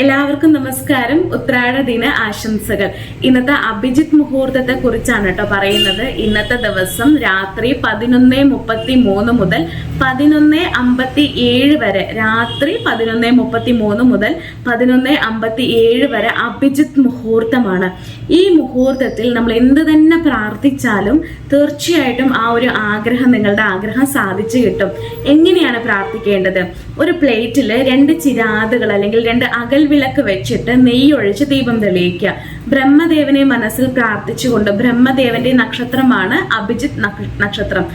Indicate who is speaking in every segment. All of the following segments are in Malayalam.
Speaker 1: എല്ലാവർക്കും നമസ്കാരം. ഉത്രാട ദിന ആശംസകൾ. ഇന്നത്തെ അഭിജിത്ത് മുഹൂർത്തത്തെ കുറിച്ചാണ് കേട്ടോ പറയുന്നത്. ഇന്നത്തെ ദിവസം രാത്രി പതിനൊന്ന് മുപ്പത്തി മൂന്ന് മുതൽ പതിനൊന്ന് അമ്പത്തി ഏഴ് വരെ രാത്രി പതിനൊന്ന് മുപ്പത്തി മൂന്ന് മുതൽ പതിനൊന്ന് അമ്പത്തി ഏഴ് വരെ അഭിജിത്ത് മുഹൂർത്തമാണ്. ഈ മുഹൂർത്തത്തിൽ നമ്മൾ എന്ത് തന്നെ പ്രാർത്ഥിച്ചാലും തീർച്ചയായിട്ടും ആ ഒരു ആഗ്രഹം നിങ്ങളുടെ ആഗ്രഹം സാധിച്ചു കിട്ടും. എങ്ങനെയാണ് പ്രാർത്ഥിക്കേണ്ടത്? ഒരു പ്ലേറ്റിൽ രണ്ട് ചിരാതുകൾ അല്ലെങ്കിൽ രണ്ട് അകൽ വിളക്ക് വെച്ചിട്ട് നെയ്യ് ഒഴിച്ച് ദീപം തെളിയിക്കുക. ബ്രഹ്മദേവനെ മനസ്സിൽ പ്രാർത്ഥിച്ചുകൊണ്ട് ബ്രഹ്മദേവന്റെ നക്ഷത്രമാണ് അഭിജിത് നക്ഷത്രം.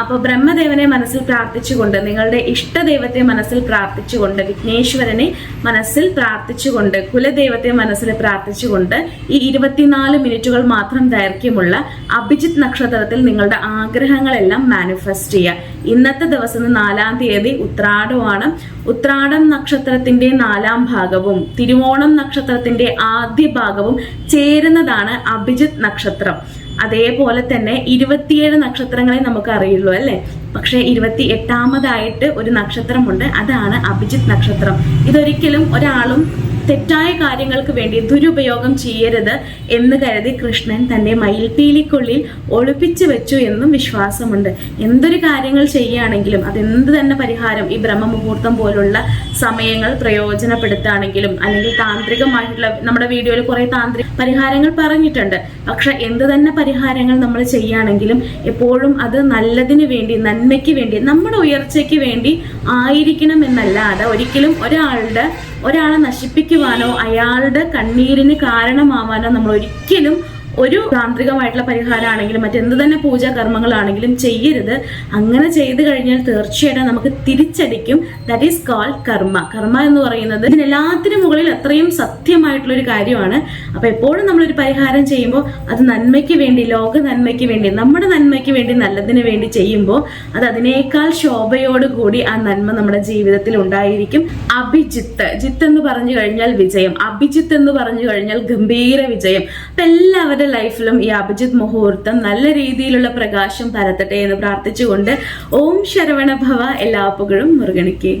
Speaker 1: അപ്പോൾ ബ്രഹ്മദേവനെ മനസ്സിൽ പ്രാർത്ഥിച്ചുകൊണ്ട് നിങ്ങളുടെ ഇഷ്ടദൈവത്തെ മനസ്സിൽ പ്രാർത്ഥിച്ചുകൊണ്ട് വിഘ്നേശ്വരനെ മനസ്സിൽ പ്രാർത്ഥിച്ചുകൊണ്ട് കുലദൈവത്തെ മനസ്സിൽ പ്രാർത്ഥിച്ചുകൊണ്ട് ഈ ഇരുപത്തിനാല് മിനിറ്റുകൾ മാത്രം ദൈർഘ്യമുള്ള അഭിജിത് നക്ഷത്രത്തിൽ നിങ്ങളുടെ ആഗ്രഹങ്ങളെല്ലാം മാനിഫെസ്റ്റ് ചെയ്യുക. ഇന്നത്തെ ദിവസം നാലാം തീയതി ഉത്രാടമാണ്. ഉത്രാടം നക്ഷത്രത്തിന്റെ നാലാം ഭാഗവും തിരുവോണം നക്ഷത്രത്തിന്റെ ആദ്യ ഭാഗവും ചേരുന്നതാണ് അഭിജിത് നക്ഷത്രം. അതേപോലെ തന്നെ ഇരുപത്തിയേഴ് നക്ഷത്രങ്ങളെ നമുക്ക് അറിയുള്ളൂ അല്ലെ? പക്ഷെ ഇരുപത്തി എട്ടാമതായിട്ട് ഒരു നക്ഷത്രമുണ്ട്. അതാണ് അഭിജിത് നക്ഷത്രം. ഇതൊരിക്കലും ഒരാളും തെറ്റായ കാര്യങ്ങൾക്ക് വേണ്ടി ദുരുപയോഗം ചെയ്യരുത് എന്ന് കരുതി കൃഷ്ണൻ തന്റെ മയിൽപീലിക്കുള്ളിൽ ഒളിപ്പിച്ചു വെച്ചു എന്നും വിശ്വാസമുണ്ട്. എന്തൊരു കാര്യങ്ങൾ ചെയ്യുകയാണെങ്കിലും അതെന്ത് തന്നെ പരിഹാരം ഈ ബ്രഹ്മമുഹൂർത്തം പോലുള്ള സമയങ്ങൾ പ്രയോജനപ്പെടുത്തുകയാണെങ്കിലും അല്ലെങ്കിൽ താന്ത്രികമായിട്ടുള്ള നമ്മുടെ വീഡിയോയിൽ കുറെ താന്ത്രിക പരിഹാരങ്ങൾ പറഞ്ഞിട്ടുണ്ട്. പക്ഷെ എന്ത് തന്നെ പരിഹാരങ്ങൾ നമ്മൾ ചെയ്യുകയാണെങ്കിലും എപ്പോഴും അത് നല്ലതിന് വേണ്ടി നന്മയ്ക്ക് വേണ്ടി നമ്മുടെ ഉയർച്ചയ്ക്ക് വേണ്ടി ആയിരിക്കണം എന്നല്ലാതെ ഒരിക്കലും ഒരാളുടെ ഒരാളെ നശിപ്പിക്കുവാനോ അയാളുടെ കണ്ണീരിന് കാരണമാവാനോ നമ്മൾ ഒരിക്കലും ഒരു താന്ത്രികമായിട്ടുള്ള പരിഹാരമാണെങ്കിലും മറ്റെന്ത് തന്നെ പൂജാ കർമ്മങ്ങളാണെങ്കിലും ചെയ്യരുത്. അങ്ങനെ ചെയ്തു കഴിഞ്ഞാൽ തീർച്ചയായിട്ടും നമുക്ക് തിരിച്ചടിക്കും. ദാറ്റ് ഈസ് കോൾഡ് കർമ്മ. കർമ്മ എന്ന് പറയുന്നത് ഇതിനെല്ലാത്തിനും മുകളിൽ അത്രയും സത്യമായിട്ടുള്ള ഒരു കാര്യമാണ്. അപ്പൊ എപ്പോഴും നമ്മളൊരു പരിഹാരം ചെയ്യുമ്പോൾ അത് നന്മയ്ക്ക് വേണ്ടി ലോക നന്മയ്ക്ക് വേണ്ടി നമ്മുടെ നന്മയ്ക്ക് വേണ്ടി നല്ലതിന് വേണ്ടി ചെയ്യുമ്പോൾ അത് അതിനേക്കാൾ ശോഭയോടുകൂടി ആ നന്മ നമ്മുടെ ജീവിതത്തിൽ ഉണ്ടായിരിക്കും. അഭിജിത്ത്. ജിത്ത് എന്ന് പറഞ്ഞു കഴിഞ്ഞാൽ വിജയം. അഭിജിത്ത് എന്ന് പറഞ്ഞു കഴിഞ്ഞാൽ ഗംഭീര വിജയം. അപ്പൊ എല്ലാവരുടെ ലൈഫിലും ഈ അഭിജിത് മുഹൂർത്തം നല്ല രീതിയിലുള്ള പ്രകാശം പരത്തട്ടെ എന്ന് പ്രാർത്ഥിച്ചുകൊണ്ട് ഓം ശരവണ ഭവ എല്ലാ പുകഴും മുറുകണിക്കേ.